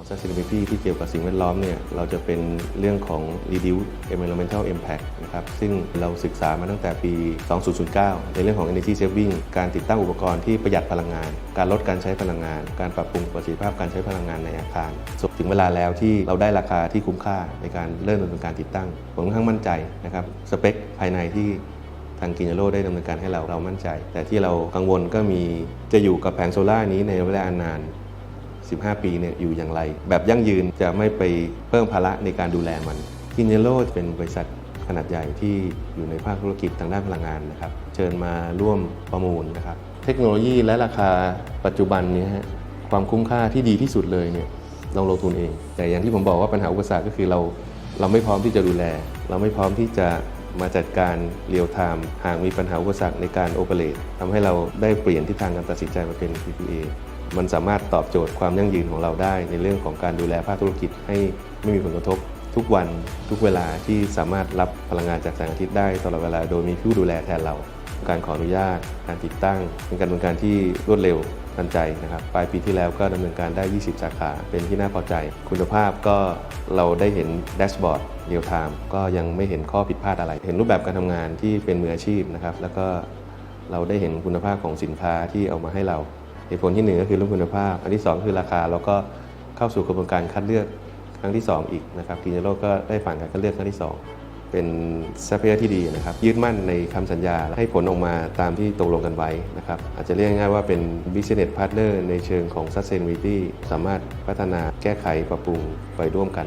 ของ sustainability ที่เกี่ยวกับสิ่งแวดล้อมเนี่ยเราจะเป็นเรื่องของ reduce environmental impact นะครับซึ่งเราศึกษามาตั้งแต่ปี 2009 ในเรื่องของ energy saving การติดตั้งอุปกรณ์ที่ประหยัดพลังงาน การลดการใช้พลังงาน การปรับปรุงประสิทธิภาพการใช้พลังงานในอาคารถึงเวลาแล้วที่เราได้ราคาที่คุ้มค่าในการเริ่มดำเนินการติดตั้งผมค่อนข้างมั่นใจนะครับสเปคภายในที่ทางกินโรได้ดำเนินการให้เราเรามั่นใจ แต่ที่เรากังวลก็มีจะอยู่กับแผงโซล่าร์นี้ในเวลาอันนาน 15 ปีเนี่ยอยู่อย่างไร แบบยั่งยืนจะไม่ไปเพิ่มภาระในการดูแลมันกินเนโรเป็นบริษัทขนาดใหญ่ที่อยู่ในภาคธุรกิจทางด้านพลังงานนะครับเชิญมาร่วมประมูลนะครับ เทคโนโลยีและราคาปัจจุบันนี้ฮะความคุ้มค่าที่ดีที่สุดเลยเนี่ยต้องลงทุนเอง แต่อย่างที่ผมบอกว่าปัญหาอุปสรรคก็คือเราเราไม่พร้อมที่จะดูแล เราไม่พร้อมที่จะมาจัดการเรียลไทม์หากมีปัญหาอุปสรรคในการโอเปเรตทำให้เราได้เปลี่ยนทิศทางการตัดสินใจมาเป็น PPA มันสามารถตอบโจทย์ความยั่งยืนของเราได้ ในเรื่องของการดูแลภาคธุรกิจให้ไม่มีผลกระทบ ทุกวันทุกเวลาที่สามารถรับพลังงานจากแสงอาทิตย์ได้ตลอดเวลาโดยมีผู้ดูแลแทนเรา การขออนุญาต การติดตั้ง เป็นการดำเนินการที่รวดเร็วทันใจนะครับปลายปีที่แล้วก็ดำเนินการได้ 20 สาขา เป็นที่น่าพอใจ คุณภาพก็เราได้เห็นแดชบอร์ดเรียลไทม์ก็ยังไม่เห็นข้อผิดพลาดอะไร เห็นรูปแบบการทำงานที่เป็นมืออาชีพนะครับแล้วก็เราได้เห็นคุณภาพของสินค้าที่เอามาให้เรา ตุผลที่หนึ่งก็คือเรื่องคุณภาพ อันที่สองคือราคาแล้วก็เข้าสู่กระบวนการคัดเลือกครั้งที่สองอีกนะครับทีนี้เรก็ได้ผ่านการคัดเลือกครั้งที่สองเป็นทรัพยากรที่ดีนะครับยึดมั่นในคำสัญญาให้ผลออกมาตามที่ตกลงกันไว้นะครับอาจจะเรียกง่ายว่าเป็น business partner ในเชิงของ sustainability สามารถพัฒนาแก้ไขปรับปรุงไปร่วมกัน